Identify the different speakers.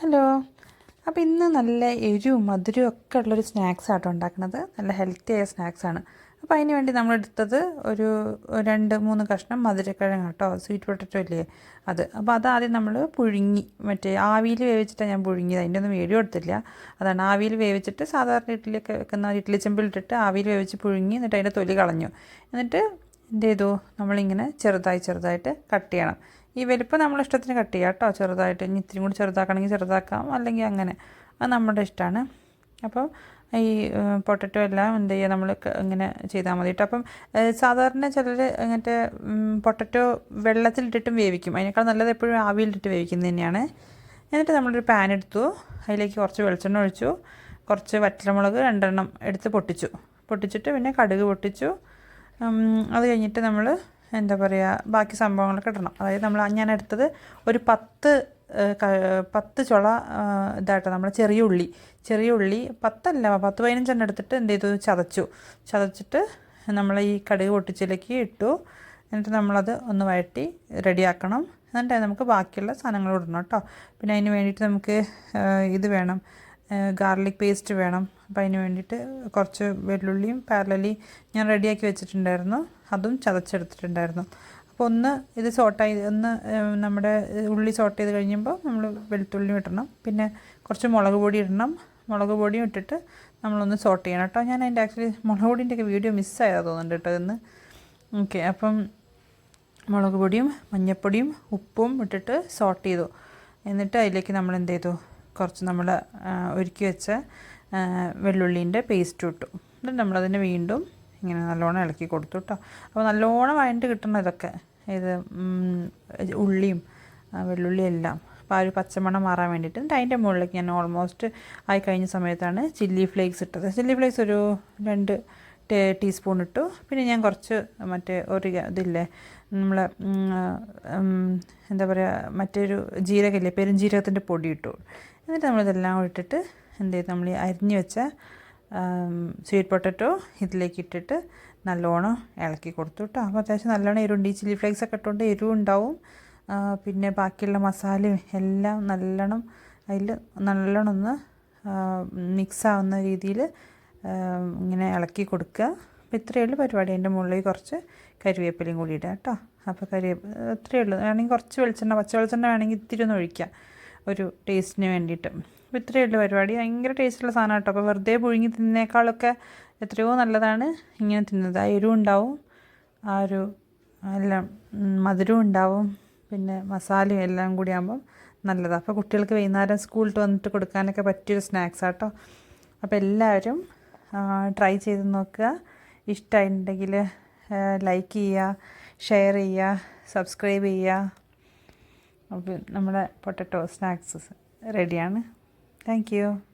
Speaker 1: Hello. അപ്പോൾ ഇന്ന് നല്ല എരിവും മധുരവും ഒക്കെ ഉള്ളൊരു സ്നാക്സ് ആട്ടോ ഉണ്ടാക്കുന്നത് നല്ല ഹെൽത്തി ആയ സ്നാക്സാണ് അപ്പോൾ അതിന് വേണ്ടി നമ്മൾ എടുത്തത് ഒരു രണ്ട് മൂന്ന് കഷ്ണം മധുരക്കിഴങ്ങ് കേട്ടോ സ്വീറ്റ് പൊട്ടറ്റോ ഇല്ലേ അത്. അപ്പോൾ അത് ആദ്യം നമ്മൾ പുഴുങ്ങി. മറ്റേ ആവിയിൽ വേവിച്ചിട്ടാണ് ഞാൻ പുഴുങ്ങിയത്. അതിന്റെ ഒന്നും വീഡിയോ എടുത്തില്ല അതാണ് ആവിയിൽ വേവിച്ചിട്ട് സാധാരണ ഇഡ്ഡലിയൊക്കെ വെക്കുന്ന ഇഡ്ഡലി ചെമ്പിലിട്ടിട്ട് ആവിയിൽ വേവിച്ച് പുഴുങ്ങി എന്നിട്ട് അതിന്റെ തൊലി കളഞ്ഞു. എന്നിട്ട് എന്ത് ചെയ്തു? നമ്മളിങ്ങനെ ചെറുതായി ചെറുതായിട്ട് കട്ട് ചെയ്യണം. ഈ വലിപ്പം നമ്മളെ ഇഷ്ടത്തിന് കട്ട് ചെയ്യാം കേട്ടോ. ചെറുതായിട്ട് ഇനി ഇത്തിരി കൂടി ചെറുതാക്കണമെങ്കിൽ ചെറുതാക്കാം. അല്ലെങ്കിൽ അങ്ങനെ. അത് നമ്മുടെ ഇഷ്ടമാണ്. അപ്പോൾ ഈ പൊട്ടറ്റോ എല്ലാം എന്ത് ചെയ്യുക? നമ്മൾ ഇങ്ങനെ ചെയ്താൽ മതി കേട്ടോ. അപ്പം സാധാരണ ചിലർ ഇങ്ങനത്തെ പൊട്ടറ്റോ വെള്ളത്തിലിട്ടിട്ടും വേവിക്കും. അതിനേക്കാൾ നല്ലത് എപ്പോഴും ആവിയിലിട്ടിട്ട് വേവിക്കുന്നത് തന്നെയാണ്. എന്നിട്ട് നമ്മളൊരു പാൻ എടുത്തു. അതിലേക്ക് കുറച്ച് വെളിച്ചെണ്ണ ഒഴിച്ചു. കുറച്ച് വറ്റലമുളക് രണ്ടെണ്ണം എടുത്ത് പൊട്ടിച്ചു. പൊട്ടിച്ചിട്ട് പിന്നെ കടുക് പൊട്ടിച്ചു. അത് കഴിഞ്ഞിട്ട് നമ്മൾ എന്താ പറയുക ബാക്കി സംഭവങ്ങളൊക്കെ ഇടണം. അതായത് നമ്മൾ ഞാൻ എടുത്തത് ഒരു പത്ത് പത്ത് ചുള ഇതായിട്ട് നമ്മൾ ചെറിയ ഉള്ളി. ചെറിയ ഉള്ളി പത്തല്ല പത്ത് പതിനഞ്ചെണ്ണം എടുത്തിട്ട് എന്ത് ചെയ്തു? ചതച്ചു. ചതച്ചിട്ട് നമ്മൾ ഈ കടുക് പൊട്ടിച്ചിലേക്ക് ഇട്ടു. എന്നിട്ട് നമ്മളത് ഒന്ന് വഴറ്റി റെഡിയാക്കണം. എന്നിട്ട് നമുക്ക് ബാക്കിയുള്ള സാധനങ്ങൾ ഇടണം കേട്ടോ. പിന്നെ അതിന് വേണ്ടിയിട്ട് നമുക്ക് ഇത് വേണം. ഗാർലിക് പേസ്റ്റ് വേണം. അപ്പോൾ അതിന് വേണ്ടിയിട്ട് കുറച്ച് വെള്ളുള്ളിയും പാരലലി ഞാൻ റെഡിയാക്കി വെച്ചിട്ടുണ്ടായിരുന്നു. അതും ചതച്ചെടുത്തിട്ടുണ്ടായിരുന്നു. അപ്പോൾ ഒന്ന് ഇത് സോട്ടായി ഒന്ന് നമ്മുടെ ഉള്ളി സോട്ട് ചെയ്ത് കഴിയുമ്പോൾ നമ്മൾ വെളുത്തുള്ളിയും ഇടണം. പിന്നെ കുറച്ച് മുളക് പൊടി ഇടണം. മുളക് പൊടിയും ഇട്ടിട്ട് നമ്മളൊന്ന് സോട്ട് ചെയ്യണം കേട്ടോ. ഞാൻ അതിന്റെ ആക്ച്വലി മുളക് പൊടിന്റെയൊക്കെ വീഡിയോ മിസ്സായതാണ് തോന്നുന്നുണ്ട് കേട്ടോ ഇന്ന്. ഓക്കെ അപ്പം മുളക് പൊടിയും മഞ്ഞൾപ്പൊടിയും ഉപ്പും ഇട്ടിട്ട് സോട്ട് ചെയ്തു. എന്നിട്ട് അതിലേക്ക് നമ്മൾ എന്ത് ചെയ്തു കുറച്ച് നമ്മൾ ഒരുക്കി വെച്ച വെള്ളുള്ളീന്റെ പേസ്റ്റ് ഇട്ടു. എന്നിട്ട് നമ്മളതിന് വീണ്ടും ഇങ്ങനെ നല്ലോണം ഇളക്കി കൊടുത്തു കേട്ടോ അപ്പോൾ നല്ലോണം വഴണ്ട് കിട്ടണം ഇതൊക്കെ. ഇത് ഉള്ളിയും വെള്ളുള്ളിയും എല്ലാം. അപ്പോൾ ആ ഒരു പച്ചമണം മാറാൻ വേണ്ടിയിട്ട് എന്നിട്ട് അതിന്റെ മുകളിലേക്ക് ഞാൻ ഓൾമോസ്റ്റ് ആയി കഴിഞ്ഞ സമയത്താണ് ചില്ലി ഫ്ലേക്സ് ഇട്ടത്. ചില്ലി ഫ്ലേക്സ് ഒരു രണ്ട് ടീസ്പൂൺ ഇട്ടു. പിന്നെ ഞാൻ കുറച്ച് മറ്റേ ഒരു ഇതില്ലേ നമ്മൾ എന്താ പറയുക മറ്റൊരു ജീരകമില്ലേ പെരുംജീരകത്തിന്റെ പൊടി ഇട്ടു. എന്നിട്ട് നമ്മളിതെല്ലാം ഇട്ടിട്ട് എന്ത് ചെയ്തു നമ്മൾ അരിഞ്ഞു വെച്ച സ്വീറ്റ് പൊട്ടറ്റോ ഇതിലേക്ക് ഇട്ടിട്ട് നല്ലോണം ഇളക്കി കൊടുത്തു കേട്ടോ അപ്പോൾ അത്യാവശ്യം നല്ലോണം എരിവുണ്ട് ഈ ചില്ലി ഫ്ലേക്സ് ഒക്കെ ഇട്ടുകൊണ്ട് എരിവും ഉണ്ടാവും. പിന്നെ ബാക്കിയുള്ള മസാലയും എല്ലാം നല്ലോണം അതിൽ നല്ലോണം ഒന്ന് മിക്സ് ആവുന്ന രീതിയിൽ ഇങ്ങനെ ഇളക്കി കൊടുക്കുക. അപ്പോൾ ഇത്രയേ ഉള്ളൂ പരിപാടി. അതിന്റെ മുകളിൽ കുറച്ച് കരിവേപ്പിലയും കൂടി ഇടുക കേട്ടോ അപ്പോൾ കരിവേപ്പ് ഇത്രയേ ഉള്ളൂ. വേണമെങ്കിൽ കുറച്ച് വെളിച്ചെണ്ണ പച്ച വെളിച്ചെണ്ണ വേണമെങ്കിൽ ഇത്തിരി ഒന്ന് ഒഴിക്കുക ഒരു ടേസ്റ്റിന് വേണ്ടിയിട്ട്. അപ്പോൾ ഇത്രയേ ഉള്ളൂ പരിപാടി. ഭയങ്കര ടേസ്റ്റുള്ള സാധനം കേട്ടോ. അപ്പോൾ വെറുതെ പുഴുങ്ങി തിന്നേക്കാളൊക്കെ എത്രയോ നല്ലതാണ് ഇങ്ങനെ തിന്നത്. ആ എരിവും ഉണ്ടാവും. ആ ഒരു എല്ലാം മധുരവും ഉണ്ടാവും. പിന്നെ മസാലയും എല്ലാം കൂടി ആകുമ്പം നല്ലതാണ് അപ്പോൾ കുട്ടികൾക്ക് വൈകുന്നേരം സ്കൂളിൽ വന്നിട്ട് കൊടുക്കാനൊക്കെ പറ്റിയൊരു സ്നാക്സ് ആട്ടോ അപ്പോൾ എല്ലാവരും ട്രൈ ചെയ്ത് നോക്കുക. ഇഷ്ടമായിട്ടുണ്ടെങ്കിൽ ലൈക്ക് ചെയ്യുക ഷെയർ ചെയ്യുക സബ്സ്ക്രൈബ് ചെയ്യുക. അപ്പോൾ നമ്മുടെ പൊട്ടറ്റോ സ്നാക്സ് റെഡിയാണ്. Thank you.